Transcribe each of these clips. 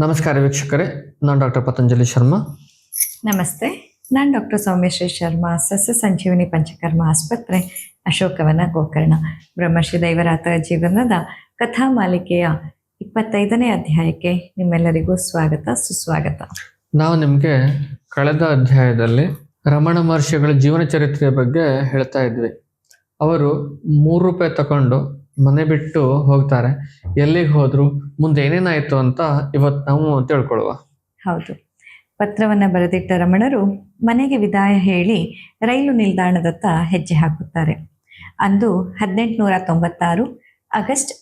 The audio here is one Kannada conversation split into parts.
ನಮಸ್ಕಾರ ವೀಕ್ಷಕರೇ ನಾನು ಡಾಕ್ಟರ್ ಪತಂಜಲಿ ಶರ್ಮಾ. ನಮಸ್ತೆ ನಾನು ಡಾಕ್ಟರ್ ಸೌಮ್ಯಶ್ರೀ ಶರ್ಮಾ ಸಸ್ಯ ಸಂಜೀವಿನಿ ಪಂಚಕರ್ಮ ಆಸ್ಪತ್ರೆ ಅಶೋಕವನ ಗೋಕರ್ಣ. ಬ್ರಹ್ಮಶ್ರೀ ದೈವರಾತ ಜೀವನದ ಕಥಾ ಮಾಲಿಕೆಯ ಇಪ್ಪತ್ತೈದನೇ ಅಧ್ಯಾಯಕ್ಕೆ ನಿಮ್ಮೆಲ್ಲರಿಗೂ ಸ್ವಾಗತ ಸುಸ್ವಾಗತ. ನಾವು ನಿಮಗೆ ಕಳೆದ ಅಧ್ಯಾಯದಲ್ಲಿ ರಮಣ ಮಹರ್ಷಿಗಳ ಜೀವನ ಚರಿತ್ರೆಯ ಬಗ್ಗೆ ಹೇಳ್ತಾ ಇದ್ವಿ. ಅವರು ಮೂರು ರೂಪಾಯಿ ತಕೊಂಡು ಮನೆ ಬಿಟ್ಟು ಹೋಗ್ತಾರೆ. ಎಲ್ಲಿಗೆ ಹೋದ್ರು, ಮುಂದೆ ಏನೇನಾಯ್ತು ಅಂತ ಇವತ್ತು ನಾವು ತಿಳ್ಕೊಳ್ಳುವ ಹೌದು. ಪತ್ರವನ್ನ ಬರೆದಿಟ್ಟ ರಮಣರು ಮನೆಗೆ ವಿದಾಯ ಹೇಳಿ ರೈಲು ನಿಲ್ದಾಣದತ್ತ ಹೆಜ್ಜೆ ಹಾಕುತ್ತಾರೆ. ಅಂದು ಹದಿನೆಂಟುನೂರ ತೊಂಬತ್ತಾರು, ಆಗಸ್ಟ್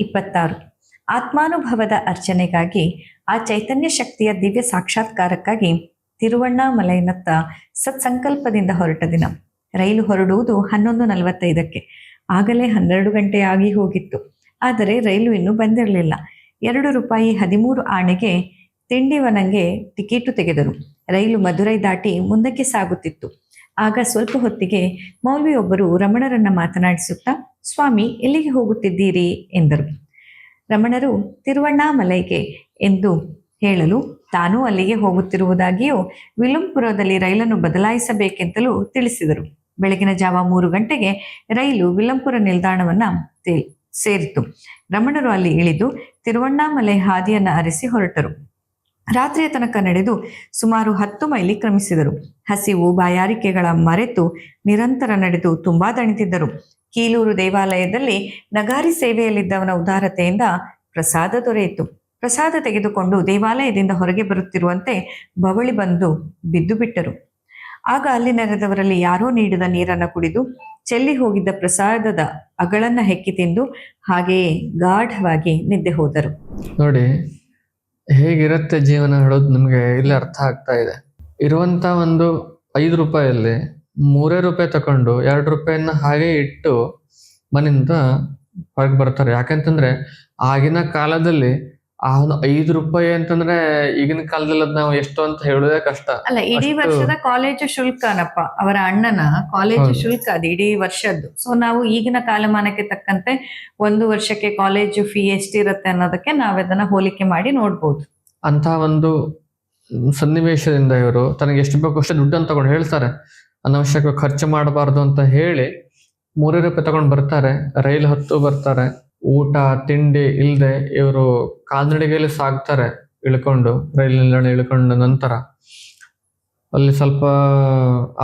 ಇಪ್ಪತ್ತಾರು. ಆತ್ಮಾನುಭವದ ಅರ್ಚನೆಗಾಗಿ ಆ ಚೈತನ್ಯ ಶಕ್ತಿಯ ದಿವ್ಯ ಸಾಕ್ಷಾತ್ಕಾರಕ್ಕಾಗಿ ತಿರುವಣ್ಣಾಮಲೈನತ್ತ ಸತ್ಸಂಕಲ್ಪದಿಂದ ಹೊರಟ ದಿನ. ರೈಲು ಹೊರಡುವುದು ಹನ್ನೊಂದು ನಲವತ್ತೈದಕ್ಕೆ. ಆಗಲೇ ಹನ್ನೆರಡು ಗಂಟೆ ಆಗಿ ಹೋಗಿತ್ತು. ಆದರೆ ರೈಲು ಇನ್ನೂ ಬಂದಿರಲಿಲ್ಲ. ಎರಡು ರೂಪಾಯಿ ಹದಿಮೂರು ಆಣೆಗೆ ತಿಂಡಿವನಂಗೆ ಟಿಕೆಟು ತೆಗೆದರು. ರೈಲು ಮಧುರೈ ದಾಟಿ ಮುಂದಕ್ಕೆ ಸಾಗುತ್ತಿತ್ತು. ಆಗ ಸ್ವಲ್ಪ ಹೊತ್ತಿಗೆ ಮೌಲ್ವಿಯೊಬ್ಬರು ರಮಣರನ್ನ ಮಾತನಾಡಿಸುತ್ತಾ, ಸ್ವಾಮಿ, ಎಲ್ಲಿಗೆ ಹೋಗುತ್ತಿದ್ದೀರಿ? ಎಂದರು. ರಮಣರು, ತಿರುವಣ್ಣಾಮಲೈಗೆ ಎಂದು ಹೇಳಲು, ತಾನೂ ಅಲ್ಲಿಗೆ ಹೋಗುತ್ತಿರುವುದಾಗಿಯೂ ವಿಲುಂಪುರದಲ್ಲಿ ರೈಲನ್ನು ಬದಲಾಯಿಸಬೇಕೆಂತಲೂ ತಿಳಿಸಿದರು. ಬೆಳಗಿನ ಜಾವ ಮೂರು ಗಂಟೆಗೆ ರೈಲು ವಿಲಂಪುರ ನಿಲ್ದಾಣವನ್ನ ಸೇರಿತು ರಮಣರು ಅಲ್ಲಿ ಇಳಿದು ತಿರುವಣ್ಣಾಮಲೆ ಹಾದಿಯನ್ನು ಅರಸಿ ಹೊರಟರು. ರಾತ್ರಿಯ ತನಕ ನಡೆದು ಸುಮಾರು ಹತ್ತು ಮೈಲಿ ಕ್ರಮಿಸಿದರು. ಹಸಿವು, ಬಾಯಾರಿಕೆಗಳ ಮರೆತು ನಿರಂತರ ನಡೆದು ತುಂಬಾ ದಣಿತಿದ್ದರು. ಕೀಲೂರು ದೇವಾಲಯದಲ್ಲಿ ನಗಾರಿ ಸೇವೆಯಲ್ಲಿದ್ದವನ ಉದಾರತೆಯಿಂದ ಪ್ರಸಾದ ದೊರೆಯಿತು. ಪ್ರಸಾದ ತೆಗೆದುಕೊಂಡು ದೇವಾಲಯದಿಂದ ಹೊರಗೆ ಬರುತ್ತಿರುವಂತೆ ಬವಳಿ ಬಂದು ಬಿದ್ದು ಬಿಟ್ಟರು. ಆಗ ಅಲ್ಲಿ ನೆರೆದವರಲ್ಲಿ ಯಾರೋ ನೀಡಿದ ನೀರನ್ನು ಕುಡಿದು ಚೆಲ್ಲಿ ಹೋಗಿದ್ದ ಪ್ರಸಾದದ ಅಗಳನ್ನ ಹೆಕ್ಕಿ ತಿಂದು ಹಾಗೆಯೇ ಗಾಢವಾಗಿ ನಿದ್ದೆ ಹೋದರು. ನೋಡಿ, ಹೇಗಿರುತ್ತೆ ಜೀವನ ಹೇಳೋದು ನಮಗೆ ಇಲ್ಲಿ ಅರ್ಥ ಆಗ್ತಾ ಇದೆ. ಇರುವಂತ ಒಂದು ಐದು ರೂಪಾಯಲ್ಲಿ ಮೂರೇ ರೂಪಾಯಿ ತಕೊಂಡು ಎರಡು ರೂಪಾಯಿನ ಹಾಗೆ ಇಟ್ಟು ಮನೆಯಿಂದ ಹೊರಗೆ ಬರ್ತಾರೆ. ಯಾಕಂತಂದ್ರೆ ಆಗಿನ ಕಾಲದಲ್ಲಿ ಆ ಐದು ರೂಪಾಯಿ ಅಂತಂದ್ರೆ ಈಗಿನ ಕಾಲದಲ್ಲಿ ಅದ್ ನಾವು ಎಷ್ಟು ಅಂತ ಹೇಳೋದೇ ಕಷ್ಟ. ಅಲ್ಲ ಇಡೀ ವರ್ಷದ ಕಾಲೇಜು ಶುಲ್ಕನಪ್ಪ ಅವರ ಅಣ್ಣನ ಕಾಲೇಜು ಶುಲ್ಕ ಅದು ಇಡೀ ವರ್ಷದ್ದು. ಸೊ ನಾವು ಈಗಿನ ಕಾಲಮಾನಕ್ಕೆ ತಕ್ಕಂತೆ ಒಂದು ವರ್ಷಕ್ಕೆ ಕಾಲೇಜು ಫೀ ಎಷ್ಟಿರುತ್ತೆ ಅನ್ನೋದಕ್ಕೆ ನಾವ್ ಅದನ್ನ ಹೋಲಿಕೆ ಮಾಡಿ ನೋಡ್ಬೋದು. ಅಂತ ಒಂದು ಸನ್ನಿವೇಶದಿಂದ ಇವರು ತನಗೆ ಎಷ್ಟು ಬೇಕು ಅಷ್ಟು ದುಡ್ಡನ್ನು ತಗೊಂಡು ಹೇಳ್ತಾರೆ. ಅನವಶ್ಯಕ ಖರ್ಚು ಮಾಡಬಾರ್ದು ಅಂತ ಹೇಳಿ ಮೂರೇ ರೂಪಾಯಿ ತಗೊಂಡು ಬರ್ತಾರೆ ರೈಲ್ ಹತ್ತು ಬರ್ತಾರೆ. ಊಟ, ತಿಂಡಿ ಇಲ್ಲದೆ ಇವರು ಕಾಲ್ನಡಿಗೆಯಲ್ಲಿ ಸಾಗ್ತಾರೆ ಇಳ್ಕೊಂಡು ರೈಲು ನಿಲ್ದಾಣ ಇಳ್ಕೊಂಡ ನಂತರ. ಅಲ್ಲಿ ಸ್ವಲ್ಪ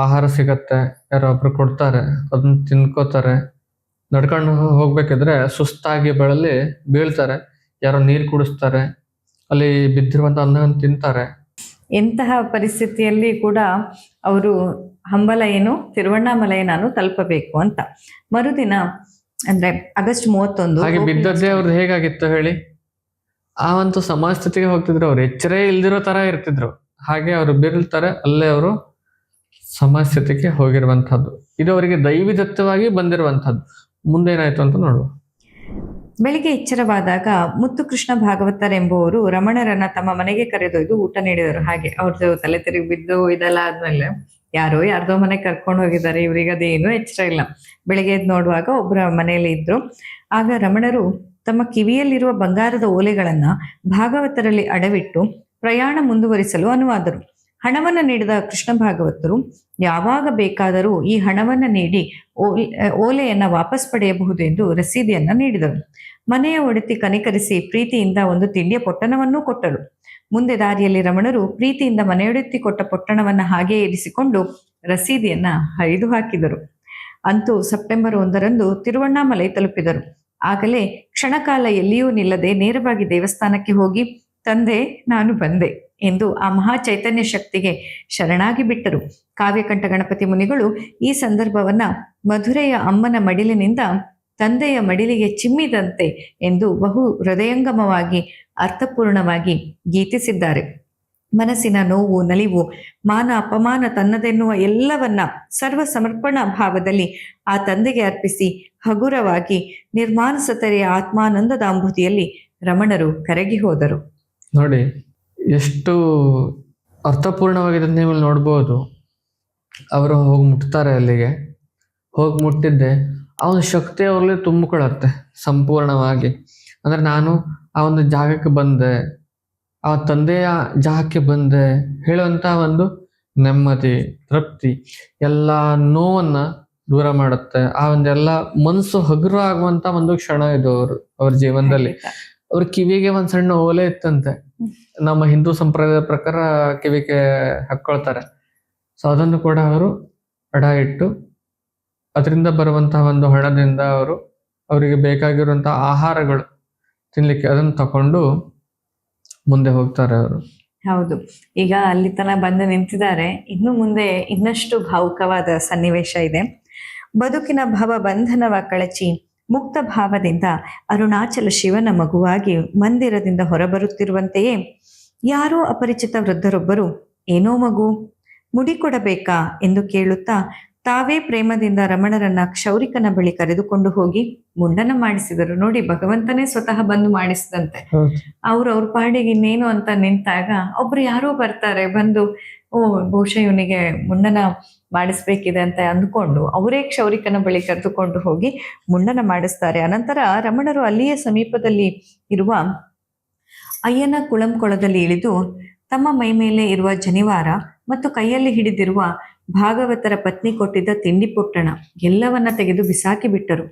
ಆಹಾರ ಸಿಗತ್ತೆ ಯಾರೋ ಒಬ್ರು ಕೊಡ್ತಾರೆ, ಅದನ್ನ ತಿನ್ಕೋತಾರೆ. ನಡ್ಕೊಂಡು ಹೋಗ್ಬೇಕಿದ್ರೆ ಸುಸ್ತಾಗಿ ಬೆಳಲಿ ಬೀಳ್ತಾರೆ, ಯಾರೋ ನೀರು ಕುಡಿಸ್ತಾರೆ, ಅಲ್ಲಿ ಬಿದ್ದಿರುವಂತ ಅನ್ನವನ್ನು ತಿಂತಾರೆ. ಇಂತಹ ಪರಿಸ್ಥಿತಿಯಲ್ಲಿ ಕೂಡ ಅವರು ಹಂಬಲ ಏನು, ತಿರುವಣ್ಣಾಮಲೈ ನಾನು ತಲುಪಬೇಕು ಅಂತ. ಮರುದಿನ ಅಂದ್ರೆ ಆಗಸ್ಟ್ ಮೂವತ್ತೊಂದು ಹಾಗೆ ಬಿದ್ದದ್ದೇ ಅವ್ರದ್ದು ಹೇಗಾಗಿತ್ತು ಹೇಳಿ? ಆ ಒಂದು ಸಮಾಜ ಸ್ಥಿತಿಗೆ ಹೋಗ್ತಿದ್ರು ಅವ್ರು. ಎಚ್ಚರ ಇಲ್ದಿರೋ ತರ ಇರ್ತಿದ್ರು. ಹಾಗೆ ಅವರು ಬೀರ್ತಾರೆ ಅಲ್ಲೇ ಅವರು ಸಮಾಜ ಸ್ಥಿತಿಗೆ ಹೋಗಿರುವಂತಹದ್ದು ಇದು ಅವರಿಗೆ ದೈವಿದತ್ತವಾಗಿ ಬಂದಿರುವಂತಹದ್ದು ಮುಂದೇನಾಯ್ತು ಅಂತ ನೋಡುವ. ಬೆಳಿಗ್ಗೆ ಎಚ್ಚರವಾದಾಗ ಮುತ್ತು ಕೃಷ್ಣ ಭಾಗವತರ್ ಎಂಬುವರು ರಮಣರನ್ನ ತಮ್ಮ ಮನೆಗೆ ಕರೆದೊಯ್ದು ಊಟ ನೀಡಿದರು. ಹಾಗೆ ಅವ್ರದ್ದು ತಲೆ ತಿರುಗಿ ಬಿದ್ದು ಇದೆಲ್ಲ ಆದ್ಮೇಲೆ ಯಾರೋ ಯಾರ್ದೋ ಮನೆ ಕರ್ಕೊಂಡು ಹೋಗಿದ್ದಾರೆ, ಇವ್ರಿಗೆ ಅದೇನು ಎಚ್ಚರ ಇಲ್ಲ. ಬೆಳಿಗ್ಗೆ ಎದ್ದು ನೋಡುವಾಗ ಒಬ್ಬರ ಮನೆಯಲ್ಲಿ ಇದ್ರು. ಆಗ ರಮಣರು ತಮ್ಮ ಕಿವಿಯಲ್ಲಿರುವ ಬಂಗಾರದ ಓಲೆಗಳನ್ನ ಭಾಗವತರಲ್ಲಿ ಅಡವಿಟ್ಟು ಪ್ರಯಾಣ ಮುಂದುವರಿಸಲು ಅನುವಾದರು. ಹಣವನ್ನ ನೀಡಿದ ಕೃಷ್ಣ ಭಾಗವತರು, ಯಾವಾಗ ಬೇಕಾದರೂ ಈ ಹಣವನ್ನ ನೀಡಿ ಓಲೆ, ಓಲೆಯನ್ನ ವಾಪಸ್ ಪಡೆಯಬಹುದು ಎಂದು ರಸೀದಿಯನ್ನ ನೀಡಿದರು. ಮನೆಯ ಒಡತಿ ಕನಿಕರಿಸಿ ಪ್ರೀತಿಯಿಂದ ಒಂದು ತಿಂಡಿಯ ಪೊಟ್ಟಣವನ್ನೂ ಕೊಟ್ಟಳು. ಮುಂದೆ ದಾರಿಯಲ್ಲಿ ರಮಣರು ಪ್ರೀತಿಯಿಂದ ಮನೆಯೊಡೆತ್ತಿ ಕೊಟ್ಟ ಪೊಟ್ಟಣವನ್ನ ಹಾಗೆ ಇರಿಸಿಕೊಂಡು ರಸೀದಿಯನ್ನ ಹರಿದು ಹಾಕಿದರು. ಅಂತೂ ಸೆಪ್ಟೆಂಬರ್ ಒಂದರಂದು ತಿರುವಣ್ಣಾಮಲೈ ತಲುಪಿದರು. ಆಗಲೇ ಕ್ಷಣಕಾಲ ಎಲ್ಲಿಯೂ ನಿಲ್ಲದೆ ನೇರವಾಗಿ ದೇವಸ್ಥಾನಕ್ಕೆ ಹೋಗಿ, ತಂದೆ, ನಾನು ಬಂದೆ ಎಂದು ಆ ಮಹಾ ಚೈತನ್ಯ ಶಕ್ತಿಗೆ ಶರಣಾಗಿ ಬಿಟ್ಟರು. ಕಾವ್ಯಕಂಠ ಗಣಪತಿ ಮುನಿಗಳು ಈ ಸಂದರ್ಭವನ್ನ ಮಧುರೆಯ ಅಮ್ಮನ ಮಡಿಲಿನಿಂದ ತಂದೆಯ ಮಡಿಲಿಗೆ ಚಿಮ್ಮಿದಂತೆ ಎಂದು ಬಹು ಹೃದಯಂಗಮವಾಗಿ ಅರ್ಥಪೂರ್ಣವಾಗಿ ಗೀತಿಸಿದ್ದಾರೆ. ಮನಸ್ಸಿನ ನೋವು, ನಲಿವು, ಮಾನ, ಅಪಮಾನ, ತನ್ನದೆನ್ನುವ ಎಲ್ಲವನ್ನ ಸರ್ವ ಸಮರ್ಪಣಾ ಭಾವದಲ್ಲಿ ಆ ತಂದೆಗೆ ಅರ್ಪಿಸಿ ಹಗುರವಾಗಿ ನಿರ್ಮಾನಸತರೆಯ ಆತ್ಮಾನಂದದ ಅಂಬುದಿಯಲ್ಲಿ ರಮಣರು ಕರಗಿ ಹೋದರು. ನೋಡಿ, ಎಷ್ಟು ಅರ್ಥಪೂರ್ಣವಾಗಿದೆ ನೀವು ನೋಡ್ಬೋದು. ಅವರು ಹೋಗಿ ಮುಟ್ತಾರೆ ಅಲ್ಲಿಗೆ. ಹೋಗಿ ಮುಟ್ಟಿದ್ದೆ ಅವನ ಶಕ್ತಿ ಅವ್ರಲ್ಲಿ ತುಂಬಿಕೊಳ್ಳುತ್ತೆ ಸಂಪೂರ್ಣವಾಗಿ. ಅಂದ್ರೆ ನಾನು ಆ ಒಂದು ಜಾಗಕ್ಕೆ ಬಂದೆ ಆ ತಂದೆಯ ಜಾಗಕ್ಕೆ ಬಂದೆ ಹೇಳುವಂತ ಒಂದು ನೆಮ್ಮದಿ ತೃಪ್ತಿ ಎಲ್ಲ ನೋವನ್ನ ದೂರ ಮಾಡುತ್ತೆ. ಆ ಒಂದೆಲ್ಲ ಮನಸ್ಸು ಹಗುರ ಆಗುವಂತ ಒಂದು ಕ್ಷಣ ಇದು ಅವರು ಅವ್ರ ಜೀವನದಲ್ಲಿ. ಅವ್ರ ಕಿವಿಗೆ ಒಂದ್ ಸಣ್ಣ ಓಲೆ ಇತ್ತಂತೆ. ನಮ್ಮ ಹಿಂದೂ ಸಂಪ್ರದಾಯದ ಪ್ರಕಾರ ಕಿವಿಗೆ ಹಾಕೊಳ್ತಾರೆ. ಸೊ ಅದನ್ನು ಕೂಡ ಅವರು ಅಡ ಇಟ್ಟು ಅದರಿಂದ ಬರುವಂತಹ ಒಂದು ಹಣದಿಂದ ಅವರು ಅವರಿಗೆ ಬೇಕಾಗಿರುವಂತಹ ಆಹಾರಗಳು ತಿನ್ಲಿಕ್ಕೆ ಅದನ್ನು ತಕೊಂಡು ಮುಂದೆ ಹೋಗ್ತಾರೆ ಅವರು. ಹೌದು. ಈಗ ಅಲ್ಲಿ ತನಕ ಬಂದು ನಿಂತಿದ್ದಾರೆ. ಇನ್ನು ಮುಂದೆ ಇನ್ನಷ್ಟು ಭಾವುಕವಾದ ಸನ್ನಿವೇಶ ಇದೆ. ಬದುಕಿನ ಭವ ಬಂಧನವ ಕಳಚಿ ಮುಕ್ತ ಭಾವದಿಂದ ಅರುಣಾಚಲ ಶಿವನ ಮಗುವಾಗಿ ಮಂದಿರದಿಂದ ಹೊರಬರುತ್ತಿರುವಂತೆಯೇ ಯಾರೋ ಅಪರಿಚಿತ ವೃದ್ಧರೊಬ್ಬರು, ಏನೋ ಮಗು ಮುಡಿ ಕೊಡಬೇಕಾ ಎಂದು ಕೇಳುತ್ತಾ ತಾವೇ ಪ್ರೇಮದಿಂದ ರಮಣರನ್ನ ಕ್ಷೌರಿಕನ ಬಳಿ ಕರೆದುಕೊಂಡು ಹೋಗಿ ಮುಂಡನ ಮಾಡಿಸಿದರು. ನೋಡಿ ಭಗವಂತನೇ ಸ್ವತಃ ಬಂದು ಮಾಡಿಸಿದಂತೆ. ಅವ್ರು ಅವ್ರ ಪಾಡಿಗೆ ಇನ್ನೇನು ಅಂತ ನಿಂತಾಗ ಒಬ್ರು ಯಾರೋ ಬರ್ತಾರೆ ಬಂದು ಓ ಬಹುಶಃ ಇವನಿಗೆ ಮುಂಡನ ಮಾಡಿಸ್ಬೇಕಿದೆ ಅಂತ ಅಂದ್ಕೊಂಡು ಅವರೇ ಕ್ಷೌರಿಕನ ಬಳಿ ಕರೆದುಕೊಂಡು ಹೋಗಿ ಮುಂಡನ ಮಾಡಿಸ್ತಾರೆ. ಅನಂತರ ರಮಣರು ಅಲ್ಲಿಯೇ ಸಮೀಪದಲ್ಲಿ ಇರುವ ಅಯ್ಯನ ಕುಳಂಕೊಳದಲ್ಲಿ ಇಳಿದು ತಮ್ಮ ಮೈ ಮೇಲೆ ಇರುವ ಜನಿವಾರ ಮತ್ತು ಕೈಯಲ್ಲಿ ಹಿಡಿದಿರುವ ಭಾಗವತರ ಪತ್ನಿ ಕೊಟ್ಟಿದ್ದ ತಿಂಡಿ ಪೊಟ್ಟಣ ಎಲ್ಲವನ್ನ ತೆಗೆದು ಬಿಸಾಕಿ ಬಿಟ್ಟರು.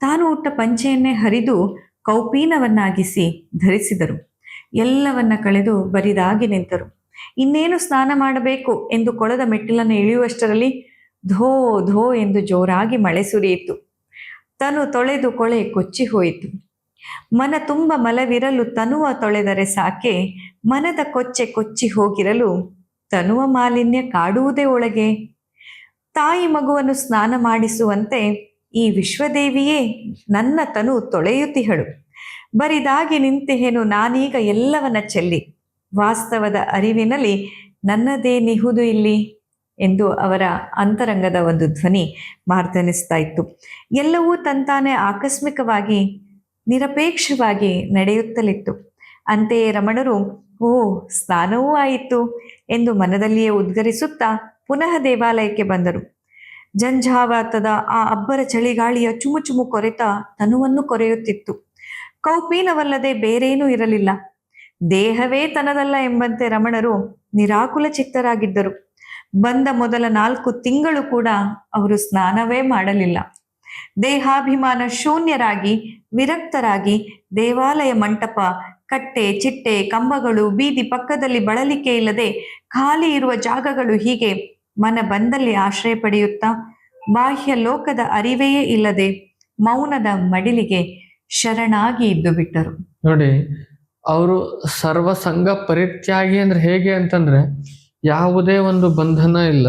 ತಾನು ಉಟ್ಟ ಪಂಚೆಯನ್ನೇ ಹರಿದು ಕೌಪೀನವನ್ನಾಗಿಸಿ ಧರಿಸಿದರು. ಎಲ್ಲವನ್ನ ಕಳೆದು ಬರಿದಾಗಿ ನಿಂತರು. ಇನ್ನೇನು ಸ್ನಾನ ಮಾಡಬೇಕು ಎಂದು ಕೊಳದ ಮೆಟ್ಟಿಲನ್ನು ಇಳಿಯುವಷ್ಟರಲ್ಲಿ ಧೋ ಧೋ ಎಂದು ಜೋರಾಗಿ ಮಳೆ ಸುರಿಯಿತು. ತನು ತೊಳೆದು ಕೊಳೆ ಕೊಚ್ಚಿ ಹೋಯಿತು. ಮನ ತುಂಬ ಮಲವಿರಲು ತನುವ ತೊಳೆದರೆ ಸಾಕೆ ಮನದ ಕೊಚ್ಚೆ ಕೊಚ್ಚಿ ಹೋಗಿರಲು ತನುವ ಮಾಲಿನ್ಯ ಕಾಡುವುದೇ ಒಳಗೆ. ತಾಯಿ ಮಗುವನ್ನು ಸ್ನಾನ ಮಾಡಿಸುವಂತೆ ಈ ವಿಶ್ವದೇವಿಯೇ ನನ್ನ ತನು ತೊಳೆಯುತ್ತಿಹಳು. ಬರಿದಾಗಿ ನಿಂತೆಹೇನು ನಾನೀಗ ಎಲ್ಲವನ್ನ ಚೆಲ್ಲಿ. ವಾಸ್ತವದ ಅರಿವಿನಲ್ಲಿ ನನ್ನದೇ ನಿಹುದು ಇಲ್ಲಿ ಎಂದು ಅವರ ಅಂತರಂಗದ ಒಂದು ಧ್ವನಿ ಮಾರ್ದನಿಸ್ತಾ ಇತ್ತು ಎಲ್ಲವೂ ತಂತಾನೆ ಆಕಸ್ಮಿಕವಾಗಿ ನಿರಪೇಕ್ಷವಾಗಿ ನಡೆಯುತ್ತಲಿತ್ತು. ಅಂತೆಯೇ ರಮಣರು ಓ, ಸ್ನಾನವೂ ಆಯಿತು ಎಂದು ಮನದಲ್ಲಿಯೇ ಉದ್ಗರಿಸುತ್ತಾ ಪುನಃ ದೇವಾಲಯಕ್ಕೆ ಬಂದರು. ಜಂಜಾವಾತದ ಆ ಅಬ್ಬರ ಚಳಿಗಾಳಿಯ ಚುಮುಚುಮು ಕೊರೆತ ತನುವನ್ನು ಕೊರೆಯುತ್ತಿತ್ತು. ಕೌಪೀನವಲ್ಲದೆ ಬೇರೇನೂ ಇರಲಿಲ್ಲ. ದೇಹವೇ ತನದಲ್ಲ ಎಂಬಂತೆ ರಮಣರು ನಿರಾಕುಲ ಚಿತ್ತರಾಗಿದ್ದರು ಬಂದ ಮೊದಲ ನಾಲ್ಕು ತಿಂಗಳು ಕೂಡ ಅವರು ಸ್ನಾನವೇ ಮಾಡಲಿಲ್ಲ. ದೇಹಾಭಿಮಾನ ಶೂನ್ಯರಾಗಿ, ವಿರಕ್ತರಾಗಿ ದೇವಾಲಯ ಮಂಟಪ ಕಟ್ಟೆ ಚಿಟ್ಟೆ ಕಂಬಗಳು ಬೀದಿ ಪಕ್ಕದಲ್ಲಿ ಬಳಲಿಕೆ ಇಲ್ಲದೆ ಖಾಲಿ ಇರುವ ಜಾಗಗಳು ಹೀಗೆ ಮನ ಬಂದಲ್ಲಿ ಆಶ್ರಯ ಪಡೆಯುತ್ತಾ ಬಾಹ್ಯ ಲೋಕದ ಅರಿವೆಯೇ ಇಲ್ಲದೆ ಮೌನದ ಮಡಿಲಿಗೆ ಶರಣಾಗಿ ಇದ್ದು ಬಿಟ್ಟರು. ನೋಡಿ ಅವರು ಸರ್ವಸಂಗ ಪರಿತ್ಯಾಗಿ ಅಂದ್ರೆ ಹೇಗೆ ಅಂತಂದ್ರೆ ಯಾವುದೇ ಒಂದು ಬಂಧನ ಇಲ್ಲ.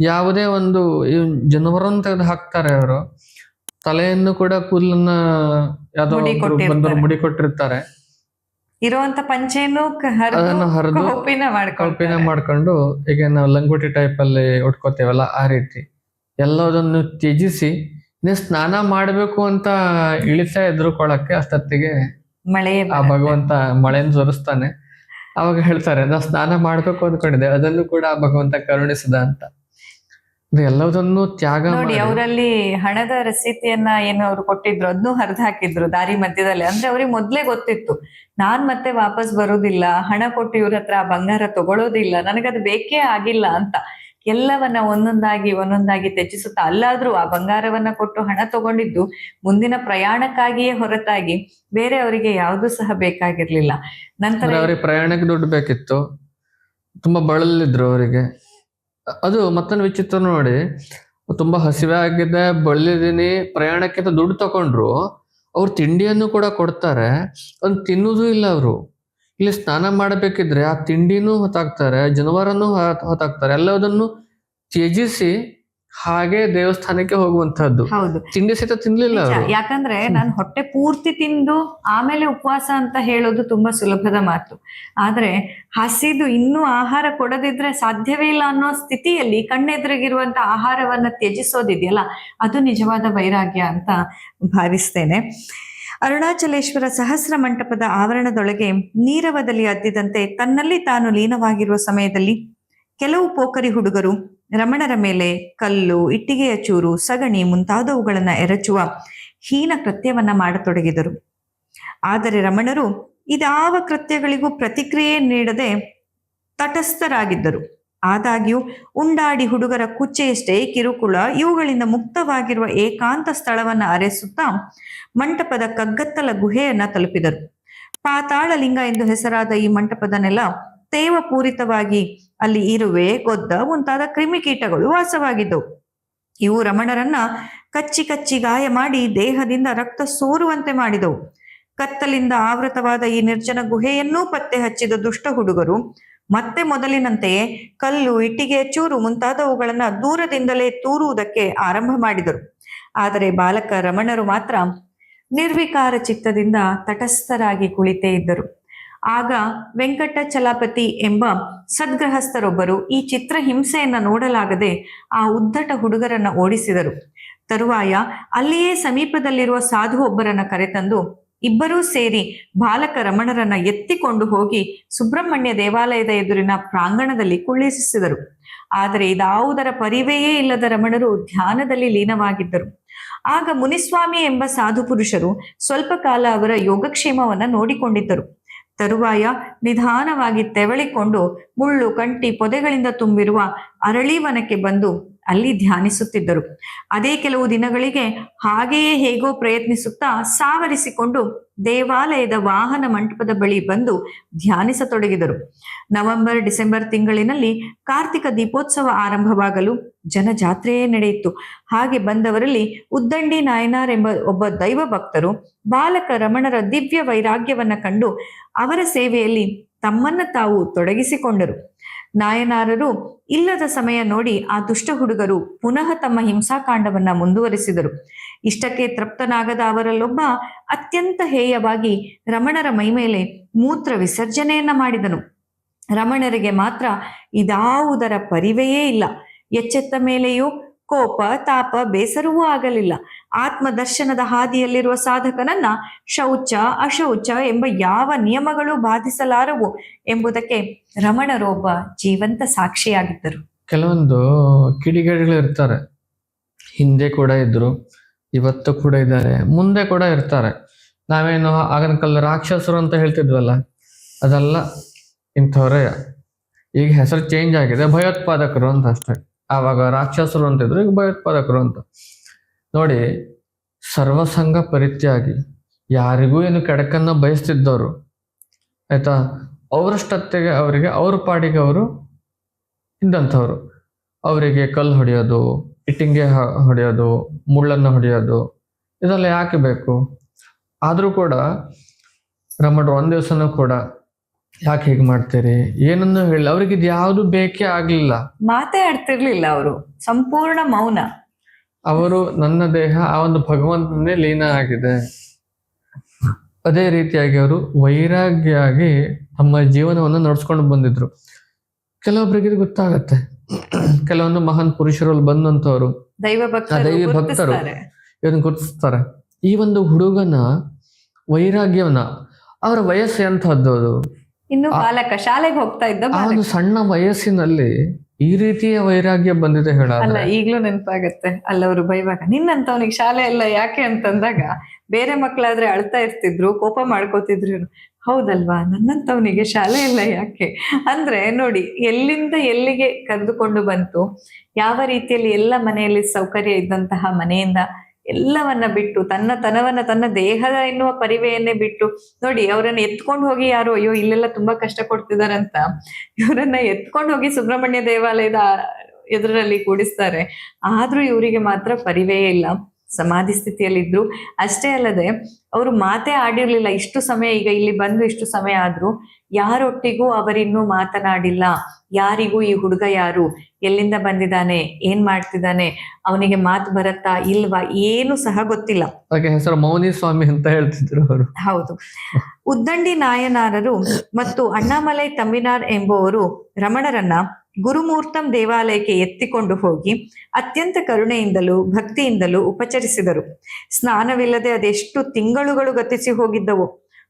ಯಾವುದೇ ಒಂದು ಜನವರನ್ನು ತೆಗೆದು ಹಾಕ್ತಾರೆ ಅವರು. ತಲೆಯನ್ನು ಕೂಡ ಕೂದಲನ್ನ ಯಾವ್ದೋ ಮುಡಿಕೊಟ್ಟಿರ್ತಾರೆ ಇರುವಂತ ಅದನ್ನು ಹರಿದು ಉಪ್ಪಿನ ಕೌಪಿನ ಕಲ್ಪನೆ ಮಾಡ್ಕೊಂಡು ಈಗ ನಾವು ಲಂಗೋಟಿ ಟೈಪ್ ಅಲ್ಲಿ ಉಟ್ಕೋತೇವಲ್ಲ ಆ ರೀತಿ. ಎಲ್ಲದನ್ನು ತ್ಯಜಿಸಿ ನೀವು ಸ್ನಾನ ಮಾಡಬೇಕು ಅಂತ ಇಳಿತಾ ಎದುರುಕೊಳ್ಳಕ್ಕೆ ಅಷ್ಟೊತ್ತಿಗೆ ಮಳೆ ಆ ಭಗವಂತ ಮಳೆನ ಸುರಿಸ್ತಾನೆ. ಅವಾಗ ಹೇಳ್ತಾರೆ ನಾ ಸ್ನಾನ ಮಾಡ್ಬೇಕು ಅಂದ್ಕೊಂಡಿದ್ದೆ ಅದನ್ನು ಕೂಡ ಆ ಭಗವಂತ ಕರುಣಿಸಿದ ಅಂತ. ಎಲ್ಲದನ್ನು ತ್ಯಾಗ ನೋಡಿ ಅವರಲ್ಲಿ ಹಣದ ರಸೀತಿಯನ್ನ ಏನು ಅವ್ರು ಕೊಟ್ಟಿದ್ರು ಅದನ್ನು ಹರಿದು ಹಾಕಿದ್ರು ದಾರಿ ಮಧ್ಯದಲ್ಲಿ. ಅಂದ್ರೆ ಅವ್ರಿಗೆ ಮೊದ್ಲೇ ಗೊತ್ತಿತ್ತು ನಾನ್ ಮತ್ತೆ ವಾಪಸ್ ಬರೋದಿಲ್ಲ ಹಣ ಕೊಟ್ಟು ಇವ್ರ ಹತ್ರ ಆ ಬಂಗಾರ ತಗೊಳ್ಳೋದಿಲ್ಲ ನನಗದು ಬೇಕೇ ಆಗಿಲ್ಲ ಅಂತ. ಎಲ್ಲವನ್ನ ಒಂದೊಂದಾಗಿ ಒಂದೊಂದಾಗಿ ತ್ಯಜಿಸುತ್ತಾ ಅಲ್ಲಾದ್ರೂ ಆ ಬಂಗಾರವನ್ನ ಕೊಟ್ಟು ಹಣ ತಗೊಂಡಿದ್ದು ಮುಂದಿನ ಪ್ರಯಾಣಕ್ಕಾಗಿಯೇ ಹೊರತಾಗಿ ಬೇರೆ ಅವರಿಗೆ ಯಾವುದು ಸಹ ಬೇಕಾಗಿರ್ಲಿಲ್ಲ. ನಂತರ ಅವ್ರಿಗೆ ಪ್ರಯಾಣಕ್ಕೆ ದುಡ್ಡು ಬೇಕಿತ್ತು. ತುಂಬಾ ಬಳಲಿದ್ರು ಅವರಿಗೆ. ಅದು ಮತ್ತೊಂದು ವಿಚಿತ್ರ ನೋಡಿ. ತುಂಬಾ ಹಸಿವೆ ಆಗಿದೆ, ಬಳ್ಳಿದೀನಿ ಪ್ರಯಾಣಕ್ಕೆ ಅಂತ ದುಡ್ಡು ತಗೊಂಡ್ರು ಅವ್ರು ತಿಂಡಿಯನ್ನು ಕೂಡ ಕೊಡ್ತಾರೆ ಅದನ್ನ ತಿನ್ನುವುದೂ ಇಲ್ಲ ಅವರು. ಇಲ್ಲಿ ಸ್ನಾನ ಮಾಡಬೇಕಿದ್ರೆ ಆ ತಿಂಡಿನೂ ಹೊತ್ತಾಕ್ತಾರೆ ಜನವರನ್ನು ಹೊತ್ತಾಕ್ತಾರೆ, ಎಲ್ಲದನ್ನು ತ್ಯಜಿಸಿ ಹಾಗೆ ದೇವಸ್ಥಾನಕ್ಕೆ ಹೋಗುವಂತಹದ್ದು. ಹೌದು. ತಿಂಡಿ ಸಹಿತ ತಿನ್ಲಿಲ್ಲ ಯಾಕಂದ್ರೆ ನಾನು ಹೊಟ್ಟೆ ಪೂರ್ತಿ ತಿಂದು ಆಮೇಲೆ ಉಪವಾಸ ಅಂತ ಹೇಳೋದು ತುಂಬಾ ಸುಲಭದ ಮಾತು. ಆದ್ರೆ ಹಸಿದು ಇನ್ನೂ ಆಹಾರ ಕೊಡದಿದ್ರೆ ಸಾಧ್ಯವೇ ಇಲ್ಲ ಅನ್ನೋ ಸ್ಥಿತಿಯಲ್ಲಿ ಕಣ್ಣೆದುರಿಗಿರುವಂತ ಆಹಾರವನ್ನ ತ್ಯಜಿಸೋದಿದೆಯಲ್ಲ ಅದು ನಿಜವಾದ ವೈರಾಗ್ಯ ಅಂತ ಭಾವಿಸ್ತೇನೆ. ಅರುಣಾಚಲೇಶ್ವರ ಸಹಸ್ರ ಮಂಟಪದ ಆವರಣದೊಳಗೆ ನೀರವದಲ್ಲಿ ಅದ್ದಿದಂತೆ ತನ್ನಲ್ಲಿ ತಾನು ಲೀನವಾಗಿರುವ ಸಮಯದಲ್ಲಿ ಕೆಲವು ಪೋಖರಿ ಹುಡುಗರು ರಮಣರ ಮೇಲೆ ಕಲ್ಲು, ಇಟ್ಟಿಗೆಯ ಚೂರು, ಸಗಣಿ ಮುಂತಾದವುಗಳನ್ನ ಎರಚುವ ಹೀನ ಕೃತ್ಯವನ್ನ ಮಾಡತೊಡಗಿದರು. ಆದರೆ ರಮಣರು ಇದಾವ ಕೃತ್ಯಗಳಿಗೂ ಪ್ರತಿಕ್ರಿಯೆ ನೀಡದೆ ತಟಸ್ಥರಾಗಿದ್ದರು. ಆದಾಗ್ಯೂ ಉಂಡಾಡಿ ಹುಡುಗರ ಕುಚ್ಚೆಯಷ್ಟೇ ಕಿರುಕುಳ, ಇವುಗಳಿಂದ ಮುಕ್ತವಾಗಿರುವ ಏಕಾಂತ ಸ್ಥಳವನ್ನ ಅರೆಸುತ್ತಾ ಮಂಟಪದ ಕಗ್ಗತ್ತಲ ಗುಹೆಯನ್ನ ತಲುಪಿದರು. ಪಾತಾಳ ಲಿಂಗ ಎಂದು ಹೆಸರಾದ ಈ ಮಂಟಪದ ನೆಲ ತೇವಪೂರಿತವಾಗಿ ಅಲ್ಲಿ ಇರುವೆ, ಗೊದ್ದ ಮುಂತಾದ ಕ್ರಿಮಿಕೀಟಗಳು ವಾಸವಾಗಿದ್ದವು. ಇವು ರಮಣರನ್ನ ಕಚ್ಚಿ ಕಚ್ಚಿ ಗಾಯ ಮಾಡಿ ದೇಹದಿಂದ ರಕ್ತ ಸೋರುವಂತೆ ಮಾಡಿದವು. ಕತ್ತಲಿಂದ ಆವೃತವಾದ ಈ ನಿರ್ಜನ ಗುಹೆಯನ್ನೂ ಪತ್ತೆ ಹಚ್ಚಿದ ದುಷ್ಟ ಹುಡುಗರು, ಮತ್ತೆ ಮೊದಲಿನಂತೆಯೇ ಕಲ್ಲು, ಇಟ್ಟಿಗೆ, ಚೂರು ಮುಂತಾದವುಗಳನ್ನ ದೂರದಿಂದಲೇ ತೂರುವುದಕ್ಕೆ ಆರಂಭ ಮಾಡಿದರು. ಆದರೆ ಬಾಲಕ ರಮಣರು ಮಾತ್ರ ನಿರ್ವಿಕಾರ ಚಿತ್ತದಿಂದ ತಟಸ್ಥರಾಗಿ ಕುಳಿತೇ ಇದ್ದರು. ಆಗ ವೆಂಕಟ ಚಲಾಪತಿ ಎಂಬ ಸದ್ಗೃಹಸ್ಥರೊಬ್ಬರು ಈ ಚಿತ್ರ ಹಿಂಸೆಯನ್ನ ನೋಡಲಾಗದೆ ಆ ಉದ್ದಟ ಹುಡುಗರನ್ನ ಓಡಿಸಿದರು. ತರುವಾಯ ಅಲ್ಲಿಯೇ ಸಮೀಪದಲ್ಲಿರುವ ಸಾಧು ಒಬ್ಬರನ್ನ ಕರೆತಂದು ಇಬ್ಬರೂ ಸೇರಿ ಬಾಲಕ ರಮಣರನ್ನ ಎತ್ತಿಕೊಂಡು ಹೋಗಿ ಸುಬ್ರಹ್ಮಣ್ಯ ದೇವಾಲಯದ ಎದುರಿನ ಪ್ರಾಂಗಣದಲ್ಲಿ ಕುಳ್ಳಿಸಿದರು ಆದರೆ ಇದಾವುದರ ಪರಿವೆಯೇ ಇಲ್ಲದ ರಮಣರು ಧ್ಯಾನದಲ್ಲಿ ಲೀನವಾಗಿದ್ದರು. ಆಗ ಮುನಿಸ್ವಾಮಿ ಎಂಬ ಸಾಧು ಪುರುಷರು ಸ್ವಲ್ಪ ಕಾಲ ಅವರ ಯೋಗಕ್ಷೇಮವನ್ನ ನೋಡಿಕೊಂಡಿದ್ದರು. ತರುವಾಯ ನಿಧಾನವಾಗಿ ತೆವಳಿಕೊಂಡು ಮುಳ್ಳು ಕಂಟಿ ಪೊದೆಗಳಿಂದ ತುಂಬಿರುವ ಅರಳಿವನಕ್ಕೆ ಬಂದು ಅಲ್ಲಿ ಧ್ಯಾನಿಸುತ್ತಿದ್ದರು. ಅದೇ ಕೆಲವು ದಿನಗಳಿಗೆ ಹಾಗೆಯೇ ಹೇಗೋ ಪ್ರಯತ್ನಿಸುತ್ತಾ ಸಾವರಿಸಿಕೊಂಡು ದೇವಾಲಯದ ವಾಹನ ಮಂಟಪದ ಬಳಿ ಬಂದು ಧ್ಯಾನಿಸತೊಡಗಿದರು. ನವೆಂಬರ್, ಡಿಸೆಂಬರ್ ತಿಂಗಳಿನಲ್ಲಿ ಕಾರ್ತಿಕ ದೀಪೋತ್ಸವ ಆರಂಭವಾಗಲು ಜನಜಾತ್ರೆಯೇ ನಡೆಯಿತು. ಹಾಗೆ ಬಂದವರಲ್ಲಿ ಉದ್ದಂಡಿ ನಾಯನಾರ್ ಎಂಬ ಒಬ್ಬ ದೈವ ಭಕ್ತರು ಬಾಲಕ ರಮಣರ ದಿವ್ಯ ವೈರಾಗ್ಯವನ್ನ ಕಂಡು ಅವರ ಸೇವೆಯಲ್ಲಿ ತಮ್ಮನ್ನ ತಾವು ತೊಡಗಿಸಿಕೊಂಡರು. ನಾಯನಾರರು ಇಲ್ಲದ ಸಮಯ ನೋಡಿ ಆ ದುಷ್ಟ ಹುಡುಗರು ಪುನಃ ತಮ್ಮ ಹಿಂಸಾಕಾಂಡವನ್ನ ಮುಂದುವರಿಸಿದರು. ಇಷ್ಟಕ್ಕೆ ತೃಪ್ತನಾಗದ ಅವರಲ್ಲೊಬ್ಬ ಅತ್ಯಂತ ಹೇಯವಾಗಿ ರಮಣರ ಮೈಮೇಲೆ ಮೂತ್ರ ವಿಸರ್ಜನೆಯನ್ನ ಮಾಡಿದನು. ರಮಣರಿಗೆ ಮಾತ್ರ ಇದಾವುದರ ಪರಿವೆಯೇ ಇಲ್ಲ. ಎಚ್ಚೆತ್ತ ಮೇಲೆಯೂ ಕೋಪ, ತಾಪ, ಬೇಸರವೂ ಆಗಲಿಲ್ಲ. ಆತ್ಮದರ್ಶನದ ಹಾದಿಯಲ್ಲಿರುವ ಸಾಧಕನನ್ನ ಶೌಚ, ಅಶೌಚ ಎಂಬ ಯಾವ ನಿಯಮಗಳು ಬಾಧಿಸಲಾರವು ಎಂಬುದಕ್ಕೆ ರಮಣರೊಬ್ಬ ಜೀವಂತ ಸಾಕ್ಷಿಯಾಗಿದ್ದರು. ಕೆಲವೊಂದು ಕಿಡಿಗೇಡಿಗಳು ಇರ್ತಾರೆ. ಹಿಂದೆ ಕೂಡ ಇದ್ರು, ಇವತ್ತು ಕೂಡ ಇದ್ದಾರೆ, ಮುಂದೆ ಕೂಡ ಇರ್ತಾರೆ. ನಾವೇನು ಆಗಿನ ಕಾಲದ ರಾಕ್ಷಸರು ಅಂತ ಹೇಳ್ತಿದ್ವಲ್ಲ, ಅದೆಲ್ಲ ಇಂಥವ್ರೆ. ಈಗ ಹೆಸರು ಚೇಂಜ್ ಆಗಿದೆ, ಭಯೋತ್ಪಾದಕರು ಅಂತ ಅಷ್ಟೇ. ಆವಾಗ ರಾಕ್ಷಸರು ಅಂತಿದ್ರು ಈಗ ಭಯೋತ್ಪಾದಕರು ಅಂತ. ನೋಡಿ, ಸರ್ವಸಂಗ ಪರಿತ್ಯಾಗಿ ಯಾರಿಗೂ ಏನು ಕೆಡಕನ್ನ ಬಯಸ್ತಿದ್ದವರು, ಆಯ್ತಾ? ಅವರಷ್ಟತ್ತೆಗೆ ಅವರಿಗೆ, ಅವ್ರ ಪಾಡಿಗೆ ಅವರು ಇದ್ದಂಥವ್ರು. ಅವರಿಗೆ ಕಲ್ಲು ಹೊಡೆಯೋದು ಇಟ್ಟಿಂಗೆ ಹೊಡೆಯೋದು, ಮುಳ್ಳನ್ನು ಹೊಡೆಯೋದು, ಇದೆಲ್ಲ ಯಾಕೆ ಬೇಕು? ಆದರೂ ಕೂಡ, ರಮಣರು ಒಂದು ದಿವಸನೂ ಕೂಡ ಯಾಕೆ ಹೇಗೆ ಮಾಡ್ತೀರಿ? ಏನನ್ನು ಹೇಳಿ ಅವ್ರಿಗೆ ಇದು ಯಾವುದು ಬೇಕೇ ಆಗ್ಲಿಲ್ಲ. ಮಾತೇ ಆಡ್ತಿರ್ಲಿಲ್ಲ ಅವರು ಸಂಪೂರ್ಣ ಮೌನ. ಅವರು ನನ್ನ ದೇಹ ಆ ಒಂದು ಭಗವಂತನೇ ಲೀನ ಆಗಿದೆ. ಅದೇ ರೀತಿಯಾಗಿ ಅವರು ವೈರಾಗ್ಯಾಗಿ ತಮ್ಮ ಜೀವನವನ್ನು ನಡ್ಸ್ಕೊಂಡು ಬಂದಿದ್ರು. ಕೆಲವೊಬ್ಬರಿಗೆ ಗೊತ್ತಾಗತ್ತೆ. ಕೆಲವೊಂದು ಮಹಾನ್ ಪುರುಷರಲ್ಲಿ ಬಂದಂತವರು ದೈವ ಭಕ್ತರು ದೈವ ಭಕ್ತರು. ಗುರುತಿಸ್ತಾರೆ. ಇದನ್ನ ಗುರುತಿಸ್ತಾರೆ. ಈ ಒಂದು ಹುಡುಗನ ವೈರಾಗ್ಯವನ್ನ ಅವರ ವಯಸ್ಸು ಎಂಥದ್ದು ಅದು? ಇನ್ನು ಬಾಲಕ ಶಾಲೆಗೆ ಹೋಗ್ತಾ ಇದ್ದ ಆ ಒಂದು ಸಣ್ಣ ವಯಸ್ಸಿನಲ್ಲಿ ಈ ರೀತಿಯ ವೈರಾಗ್ಯ ಬಂದಿದೆ ಅಲ್ಲ ಹೇಳಾದ್ರೆ ಈಗ್ಲೂ ನೆನಪಾಗತ್ತೆ. ಅಲ್ಲವರು ಬೈವಾಗ ನಿನ್ನಂತವನಿಗೆ ಶಾಲೆ ಎಲ್ಲ ಯಾಕೆ ಅಂತಂದಾಗ ಬೇರೆ ಮಕ್ಕಳಾದ್ರೆ ಅಳ್ತಾ ಇರ್ತಿದ್ರು ಕೋಪ ಮಾಡ್ಕೋತಿದ್ರು. ಹೌದಲ್ವಾ? ನನ್ನಂತವನಿಗೆ ಶಾಲೆ ಇಲ್ಲ ಯಾಕೆ? ಅಂದ್ರೆ ನೋಡಿ ಎಲ್ಲಿಂದ ಎಲ್ಲಿಗೆ ಕರೆದುಕೊಂಡು ಬಂತು ಯಾವ ರೀತಿಯಲ್ಲಿ ಎಲ್ಲ ಮನೆಯಲ್ಲಿ ಸೌಕರ್ಯ ಇದ್ದಂತಹ ಮನೆಯಿಂದ ಎಲ್ಲವನ್ನ ಬಿಟ್ಟು, ತನ್ನ ತನವನ್ನ, ತನ್ನ ದೇಹದ ಎನ್ನುವ ಪರಿವೆಯನ್ನೇ ಬಿಟ್ಟು, ನೋಡಿ ಅವರನ್ನ ಎತ್ಕೊಂಡು ಹೋಗಿ ಯಾರು, ಅಯ್ಯೋ, ಇಲ್ಲೆಲ್ಲ ತುಂಬಾ ಕಷ್ಟ ಕೊಡ್ತಿದಾರಂತ. ಇವರನ್ನ ಎತ್ಕೊಂಡು ಹೋಗಿ ಸುಬ್ರಹ್ಮಣ್ಯ ದೇವಾಲಯದ ಎದುರಲ್ಲಿ ಕೂಡಿಸ್ತಾರೆ. ಆದ್ರೂ ಇವರಿಗೆ ಮಾತ್ರ ಪರಿವೆಯೇ ಇಲ್ಲ. ಸಮಾಧಿ ಸ್ಥಿತಿಯಲ್ಲಿದ್ರು. ಅಷ್ಟೇ ಅಲ್ಲದೆ ಅವರು ಮಾತೇ ಆಡಿರ್ಲಿಲ್ಲ. ಇಷ್ಟು ಸಮಯ ಈಗ ಇಲ್ಲಿ ಬಂದು ಇಷ್ಟು ಸಮಯ ಆದ್ರೂ ಯಾರೊಟ್ಟಿಗೂ ಅವರಿನ್ನೂ ಮಾತನಾಡಿಲ್ಲ. ಯಾರಿಗೂ ಈ ಹುಡುಗ ಯಾರು? ಎಲ್ಲಿಂದ ಬಂದಿದ್ದಾನೆ? ಏನ್ ಮಾಡ್ತಿದ್ದಾನೆ? ಅವನಿಗೆ ಮಾತು ಬರತ್ತಾ ಇಲ್ವಾ? ಏನು ಸಹ ಗೊತ್ತಿಲ್ಲ. ಹೆಸರು ಮೌನಿ ಸ್ವಾಮಿ ಅಂತ ಹೇಳ್ತಿದ್ರು ಅವರು. ಹೌದು. ಉದ್ದಂಡಿ ನಾಯನಾರರು ಮತ್ತು ಅಣ್ಣಾಮಲೈ ತಮ್ಮಿನಾರ್ ಎಂಬುವರು ರಮಣರನ್ನ ಗುರುಮೂರ್ತಂ ದೇವಾಲಯಕ್ಕೆ ಎತ್ತಿಕೊಂಡು ಹೋಗಿ ಅತ್ಯಂತ ಕರುಣೆಯಿಂದಲೂ ಭಕ್ತಿಯಿಂದಲೂ ಉಪಚರಿಸಿದರು. ಸ್ನಾನವಿಲ್ಲದೆ ಅದೆಷ್ಟು ತಿಂಗಳುಗಳು ಗತಿಸಿ ಹೋಗಿದ್ದವು.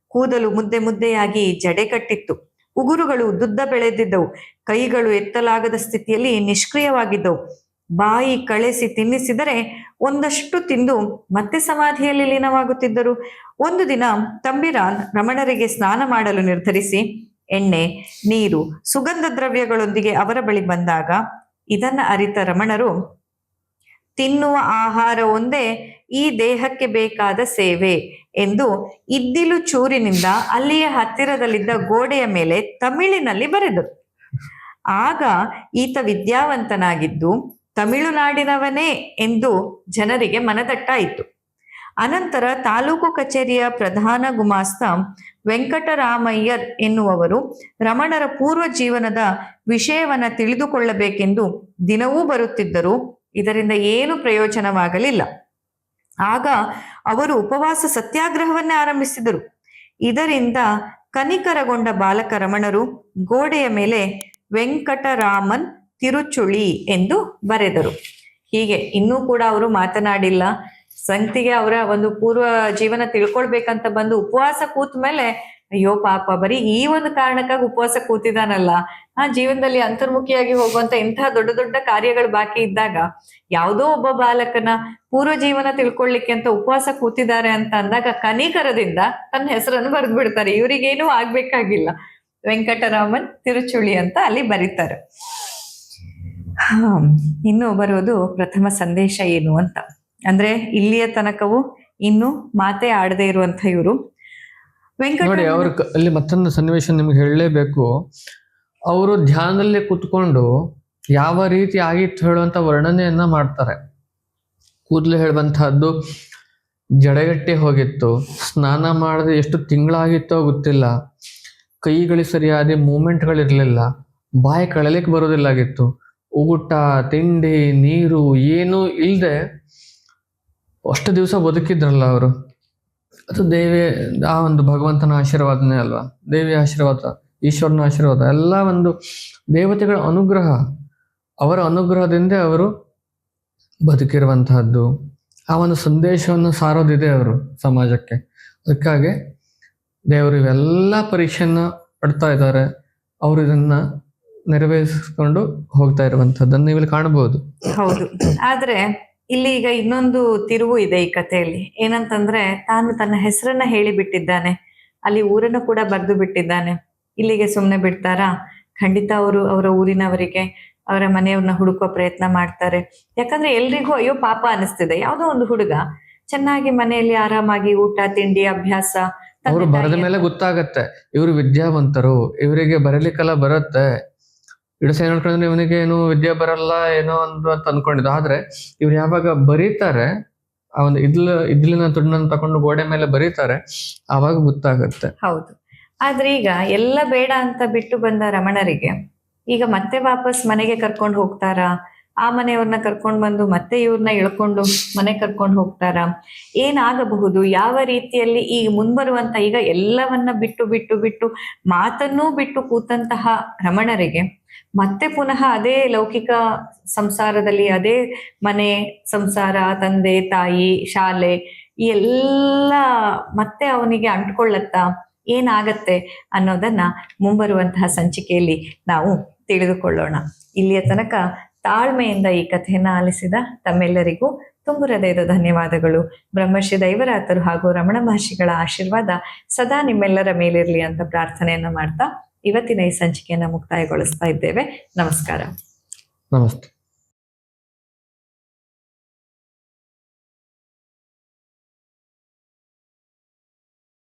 ಕೂದಲು ಮುದ್ದೆ ಮುದ್ದೆಯಾಗಿ ಜಡೆ ಕಟ್ಟಿತ್ತು. ಉಗುರುಗಳು ದುದ್ದ ಬೆಳೆದಿದ್ದವು. ಕೈಗಳು ಎತ್ತಲಾಗದ ಸ್ಥಿತಿಯಲ್ಲಿ ನಿಷ್ಕ್ರಿಯವಾಗಿದ್ದವು. ಬಾಯಿ ಕಳೆಸಿ ತಿನ್ನಿಸಿದರೆ ಒಂದಷ್ಟು ತಿಂದು ಮತ್ತೆ ಸಮಾಧಿಯಲ್ಲಿ ಲೀನವಾಗುತ್ತಿದ್ದರು. ಒಂದು ದಿನ ತಂಬಿರಾನ್ ರಮಣರಿಗೆ ಸ್ನಾನ ಮಾಡಲು ನಿರ್ಧರಿಸಿ ಎಣ್ಣೆ, ನೀರು, ಸುಗಂಧ ದ್ರವ್ಯಗಳೊಂದಿಗೆ ಅವರ ಬಳಿ ಬಂದಾಗ ಇದನ್ನ ಅರಿತ ರಮಣರು, ತಿನ್ನುವ ಆಹಾರ ಒಂದೇ ಈ ದೇಹಕ್ಕೆ ಬೇಕಾದ ಸೇವೆ ಎಂದು ಇದ್ದಿಲು ಚೂರಿನಿಂದ ಅಲ್ಲಿಯ ಹತ್ತಿರದಲ್ಲಿದ್ದ ಗೋಡೆಯ ಮೇಲೆ ತಮಿಳಿನಲ್ಲಿ ಬರೆದರು. ಆಗ ಈತ ವಿದ್ಯಾವಂತನಾಗಿದ್ದು, ತಮಿಳುನಾಡಿನವನೇ ಎಂದು ಜನರಿಗೆ ಮನದಟ್ಟಾಯಿತು. ಅನಂತರ ತಾಲೂಕು ಕಚೇರಿಯ ಪ್ರಧಾನ ಗುಮಾಸ್ತ ವೆಂಕಟರಾಮಯ್ಯರ್ ಎನ್ನುವವರು ರಮಣರ ಪೂರ್ವ ಜೀವನದ ವಿಷಯವನ್ನ ತಿಳಿದುಕೊಳ್ಳಬೇಕೆಂದು ದಿನವೂ ಬರುತ್ತಿದ್ದರು ಇದರಿಂದ ಏನು ಪ್ರಯೋಜನವಾಗಲಿಲ್ಲ. ಆಗ ಅವರು ಉಪವಾಸ ಸತ್ಯಾಗ್ರಹವನ್ನೇ ಆರಂಭಿಸಿದರು. ಇದರಿಂದ ಕನಿಕರಗೊಂಡ ಬಾಲಕ ರಮಣರು ಗೋಡೆಯ ಮೇಲೆ ವೆಂಕಟರಾಮನ್ ತಿರುಚುಳಿ ಎಂದು ಬರೆದರು. ಹೀಗೆ ಇನ್ನೂ ಕೂಡ ಅವರು ಮಾತನಾಡಿಲ್ಲ. ಸಂತಿಗೆ ಅವರ ಒಂದು ಪೂರ್ವ ಜೀವನ ತಿಳ್ಕೊಳ್ಬೇಕಂತ ಬಂದು ಉಪವಾಸ ಕೂತ ಮೇಲೆ, ಅಯ್ಯೋ ಪಾಪ, ಬರೀ ಈ ಒಂದು ಕಾರಣಕ್ಕಾಗಿ ಉಪವಾಸ ಕೂತಿದಾನಲ್ಲ ಆ ಜೀವನದಲ್ಲಿ ಅಂತರ್ಮುಖಿಯಾಗಿ ಹೋಗುವಂತ ಇಂತಹ ದೊಡ್ಡ ದೊಡ್ಡ ಕಾರ್ಯಗಳು ಬಾಕಿ ಇದ್ದಾಗ ಯಾವುದೋ ಒಬ್ಬ ಬಾಲಕನ ಪೂರ್ವ ಜೀವನ ತಿಳ್ಕೊಳ್ಳಿಕ್ಕೆ ಅಂತ ಉಪವಾಸ ಕೂತಿದ್ದಾರೆ ಅಂತ ಅಂದಾಗ ಕನಿಕರದಿಂದ ತನ್ನ ಹೆಸರನ್ನು ಬರೆದು ಬಿಡ್ತಾರೆ ಇವರಿಗೇನು ಆಗ್ಬೇಕಾಗಿಲ್ಲ. ವೆಂಕಟರಾಮನ್ ತಿರುಚುಳಿ ಅಂತ ಅಲ್ಲಿ ಬರೀತಾರೆ. ಇನ್ನು ಬರೋದು ಪ್ರಥಮ ಸಂದೇಶ ಏನು ಅಂತ. ಅಂದ್ರೆ ಇಲ್ಲಿಯ ತನಕವು ಇನ್ನು ಮಾತೆ ಆಡದೆ ಇರುವಂತ ಇವರು ನೋಡಿ, ಅವ್ರ ಅಲ್ಲಿ ಮತ್ತೊಂದು ಸನ್ನಿವೇಶ ನಿಮ್ಗೆ ಹೇಳಲೇಬೇಕು. ಅವರು ಧ್ಯಾನದಲ್ಲೇ ಕುತ್ಕೊಂಡು ಯಾವ ರೀತಿ ಆಗಿತ್ತು ಹೇಳುವಂತ ವರ್ಣನೆಯನ್ನ ಮಾಡ್ತಾರೆ. ಕೂದಲು ಹೇಳುವಂತಹದ್ದು ಜಡಗಟ್ಟಿ ಹೋಗಿತ್ತು, ಸ್ನಾನ ಮಾಡದೆ ಎಷ್ಟು ತಿಂಗಳಾಗಿತ್ತೋ ಗೊತ್ತಿಲ್ಲ ಕೈಗಳಿಗೆ ಸರಿಯಾದ ಮೂಮೆಂಟ್ಗಳಿರಲಿಲ್ಲ, ಬಾಯಿ ಕಳಲಿಕ್ಕೆ ಬರೋದಿಲ್ಲಾಗಿತ್ತು ಊಟ, ತಿಂಡಿ, ನೀರು, ಏನೂ ಇಲ್ಲದೆ ಅಷ್ಟು ದಿವಸ ಬದುಕಿದ್ರಲ್ಲ ಅವರು? ಅದು ದೇವಿ, ಆ ಒಂದು ಭಗವಂತನ ಆಶೀರ್ವಾದನೇ ಅಲ್ವಾ? ದೇವಿಯ ಆಶೀರ್ವಾದ, ಈಶ್ವರನ ಆಶೀರ್ವಾದ, ಎಲ್ಲ ಒಂದು ದೇವತೆಗಳ ಅನುಗ್ರಹ, ಅವರ ಅನುಗ್ರಹದಿಂದ ಅವರು ಬದುಕಿರುವಂತಹದ್ದು. ಆ ಒಂದು ಸಂದೇಶವನ್ನು ಸಾರೋದಿದೆ ಅವರು ಸಮಾಜಕ್ಕೆ. ಅದಕ್ಕಾಗಿ ದೇವರು ಇವೆಲ್ಲ ಪರೀಕ್ಷೆಯನ್ನ ಪಡ್ತಾ ಇದ್ದಾರೆ. ಅವರು ಇದನ್ನ ನೆರವೇರಿಸಿಕೊಂಡು ಹೋಗ್ತಾ ಇರುವಂತಹದ್ದನ್ನು ನೀವು ಕಾಣಬಹುದು. ಹೌದು. ಆದ್ರೆ ಇಲ್ಲಿ ಈಗ ಇನ್ನೊಂದು ತಿರುವು ಇದೆ ಈ ಕಥೆಯಲ್ಲಿ. ಏನಂತಂದ್ರೆ ತಾನು ತನ್ನ ಹೆಸರನ್ನ ಹೇಳಿ ಬಿಟ್ಟಿದ್ದಾನೆ ಅಲ್ಲಿ ಊರನ್ನು ಕೂಡ ಬರೆದು ಬಿಟ್ಟಿದ್ದಾನೆ. ಇಲ್ಲಿಗೆ ಸುಮ್ಮನೆ ಬಿಡ್ತಾರಾ? ಖಂಡಿತ ಅವರು ಅವರ ಊರಿನವರಿಗೆ ಅವರ ಮನೆಯವ್ರನ್ನ ಹುಡುಕುವ ಪ್ರಯತ್ನ ಮಾಡ್ತಾರೆ. ಯಾಕಂದ್ರೆ ಎಲ್ರಿಗೂ ಅಯ್ಯೋ ಪಾಪ ಅನಿಸ್ತಿದೆ. ಯಾವುದೋ ಒಂದು ಹುಡುಗ. ಚೆನ್ನಾಗಿ ಮನೆಯಲ್ಲಿ ಆರಾಮಾಗಿ ಊಟ ತಿಂಡಿ ಅಭ್ಯಾಸ ಅವರು ಬರೆದ ಮೇಲೆ ಗೊತ್ತಾಗತ್ತೆ. ಇವರು ವಿದ್ಯಾವಂತರು. ಇವರಿಗೆ ಬರಲಿಕ್ಕೆಲ್ಲ ಬರುತ್ತೆ. ಇಡಸ ಅನ್ಕೊಂಡ್ರೆ ಇವನಿಗೆ ಏನು ವಿದ್ಯೆ ಬರಲ್ಲ ಏನೋ ಅಂತ ಅನ್ಕೊಂಡಿದ್ದು. ಆದ್ರೆ ಇವ್ರು ಯಾವಾಗ ಬರೀತಾರೆ ಆ ಒಂದು ಇದ್ಲು, ಇದ್ಲಿನ ತುಂಡನ್ನು ತಕೊಂಡು ಗೋಡೆ ಮೇಲೆ ಬರೀತಾರೆ ಆವಾಗ ಗೊತ್ತಾಗತ್ತೆ. ಹೌದು. ಆದ್ರೆ ಈಗ ಎಲ್ಲ ಬೇಡ ಅಂತ ಬಿಟ್ಟು ಬಂದ ರಮಣರಿಗೆ, ಈಗ ಮತ್ತೆ ವಾಪಸ್ ಮನೆಗೆ ಕರ್ಕೊಂಡು ಹೋಗ್ತಾರಾ? ಆ ಮನೆಯವ್ರನ್ನ ಕರ್ಕೊಂಡು ಬಂದು ಮತ್ತೆ ಇವ್ರನ್ನ ಇಳ್ಕೊಂಡು ಮನೆ ಕರ್ಕೊಂಡು ಹೋಗ್ತಾರಾ? ಏನಾಗಬಹುದು? ಯಾವ ರೀತಿಯಲ್ಲಿ ಈ ಮುಂಬರುವಂತ ಈಗ ಎಲ್ಲವನ್ನ ಬಿಟ್ಟು ಬಿಟ್ಟು ಬಿಟ್ಟು ಮಾತನ್ನೂ ಬಿಟ್ಟು ಕೂತಂತಹ ರಮಣರಿಗೆ ಮತ್ತೆ ಪುನಃ ಅದೇ ಲೌಕಿಕ ಸಂಸಾರದಲ್ಲಿ, ಅದೇ ಮನೆ, ಸಂಸಾರ, ತಂದೆ, ತಾಯಿ, ಶಾಲೆ, ಈ ಎಲ್ಲ ಮತ್ತೆ ಅವನಿಗೆ ಅಂಟ್ಕೊಳ್ಳತ್ತಾ ಏನಾಗತ್ತೆ ಅನ್ನೋದನ್ನ ಮುಂಬರುವಂತಹ ಸಂಚಿಕೆಯಲ್ಲಿ ನಾವು ತಿಳಿದುಕೊಳ್ಳೋಣ. ಇಲ್ಲಿಯ ತನಕ ತಾಳ್ಮೆಯಿಂದ ಈ ಕಥೆಯನ್ನ ಆಲಿಸಿದ ತಮ್ಮೆಲ್ಲರಿಗೂ ತುಂಬು ಹೃದಯದ ಧನ್ಯವಾದಗಳು. ಬ್ರಹ್ಮರ್ಷಿ ದೈವರಾತರು ಹಾಗೂ ರಮಣ ಮಹರ್ಷಿಗಳ ಆಶೀರ್ವಾದ ಸದಾ ನಿಮ್ಮೆಲ್ಲರ ಮೇಲಿರಲಿ ಅಂತ ಪ್ರಾರ್ಥನೆಯನ್ನ ಮಾಡ್ತಾ ಇವತ್ತಿನ ಈ ಸಂಚಿಕೆಯನ್ನ ಮುಕ್ತಾಯಗೊಳಿಸ್ತಾ ಇದ್ದೇವೆ. ನಮಸ್ಕಾರ. ನಮಸ್ತೆ.